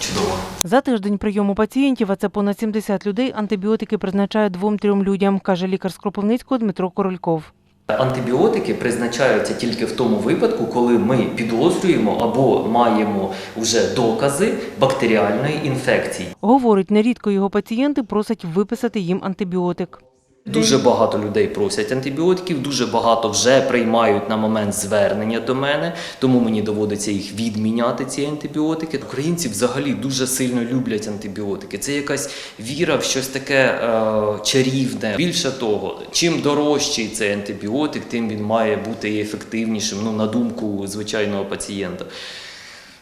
Чудово. За тиждень прийому пацієнтів, а це понад 70 людей, антибіотики призначають двом-трьом людям, каже лікар з Кропивницького Дмитро Корольков. Антибіотики призначаються тільки в тому випадку, коли ми підозрюємо або маємо вже докази бактеріальної інфекції. Говорить, нерідко його пацієнти просять виписати їм антибіотик. Дуже багато людей просять антибіотиків, дуже багато вже приймають на момент звернення до мене, тому мені доводиться їх відміняти, ці антибіотики. Українці взагалі дуже сильно люблять антибіотики. Це якась віра в щось таке е, чарівне. Більше того, чим дорожчий цей антибіотик, тим він має бути і ефективнішим, ну, на думку звичайного пацієнта.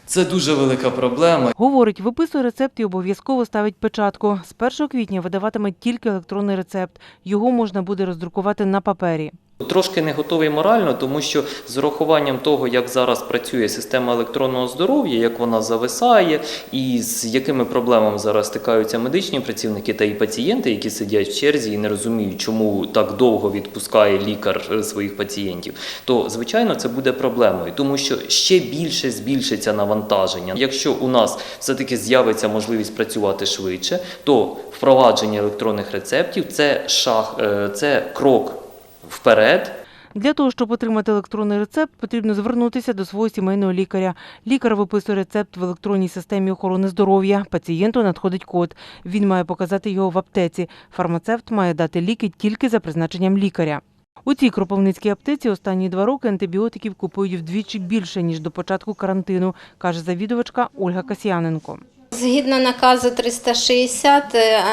Це дуже велика проблема. Говорить, виписує рецепт і обов'язково ставить печатку. З 1 квітня видаватиме тільки електронний рецепт. Його можна буде роздрукувати на папері. Трошки не готовий морально, тому що з урахуванням того, як зараз працює система електронного здоров'я, як вона зависає, і з якими проблемами зараз стикаються медичні працівники та і пацієнти, які сидять в черзі і не розуміють, чому так довго відпускає лікар е, своїх пацієнтів, то звичайно це буде проблемою, тому що ще більше збільшиться навантаження. Якщо у нас все-таки з'явиться можливість працювати швидше, то впровадження електронних рецептів це шаг, е, це крок вперед. Для того, щоб отримати електронний рецепт, потрібно звернутися до свого сімейного лікаря. Лікар виписує рецепт в електронній системі охорони здоров'я. Пацієнту надходить код. Він має показати його в аптеці. Фармацевт має дати ліки тільки за призначенням лікаря. У цій кропивницькій аптеці останні два роки антибіотиків купують вдвічі більше ніж до початку карантину, каже завідувачка Ольга Касьяненко. Згідно наказу 360, е,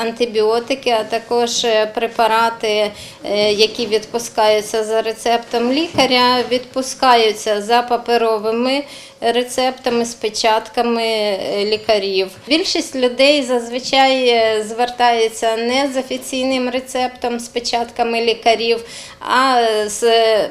антибіотики, а також е, препарати, е, які відпускаються за рецептом лікаря, відпускаються за паперовими рецептами з печатками е, лікарів. Більшість людей зазвичай е, звертається не з офіційним рецептом з печатками лікарів, а з е,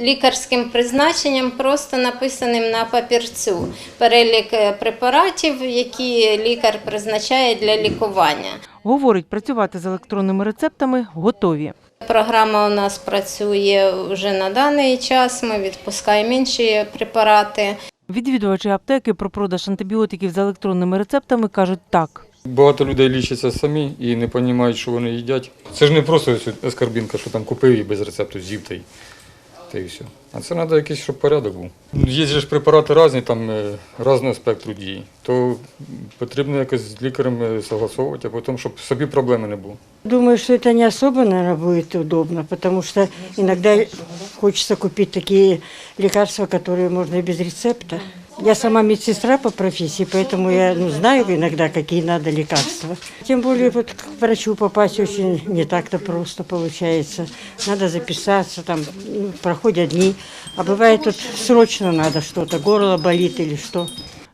лікарським призначенням, просто написаним на папірцю. Перелік е, препаратів, які лікар призначає для лікування. Говорить, працювати з електронними рецептами готові. Програма у нас працює вже на даний час. Ми відпускаємо інші препарати. Відвідувачі аптеки про продаж антибіотиків за електронними рецептами кажуть так. Багато людей лічаться самі і не розуміють, що вони їдять. Це ж не просто ось ескарбінка, що там купив і без рецепту з'їв та й, та і все. А це треба якийсь, щоб порядок був. Є ж препарати різні, там е, різного спектру дії. То потрібно якось з лікарем е, согласовувати, а потім, щоб собі проблеми не було. Думаю, що це не особо, наверное, буде удобно, тому що іноді хочеться купити такі лікарства, які можна і без рецепта. Я сама медсестра по профессии, поэтому я ну, знаю иногда, какие надо лекарства. Тем более вот к врачу попасть очень не так-то просто получается. Надо записаться, там ну, проходят дни, а бывает тут срочно надо что-то, горло болит или что.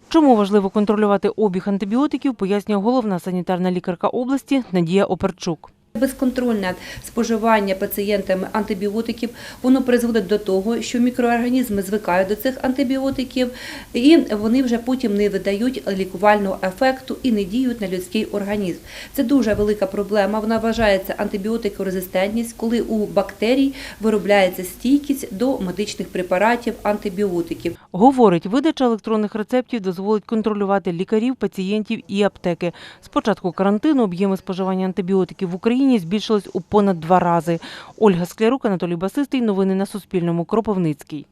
Чому важливо контролювати обіг антибіотиків, пояснює головна санітарна лікарка області Надія Оперчук. Безконтрольне споживання пацієнтами антибіотиків воно призводить до того, що мікроорганізми звикають до цих антибіотиків, і вони вже потім не видають лікувального ефекту і не діють на людський організм. Це дуже велика проблема. Вона вважається антибіотикорезистентність, коли у бактерій виробляється стійкість до медичних препаратів антибіотиків. Говорить, видача електронних рецептів дозволить контролювати лікарів, пацієнтів і аптеки. З початку карантину об'єми споживання антибіотиків в Україні збільшились у понад два рази. Ольга Склярук, Анатолій Басистий. Новини на Суспільному. Кропивницький.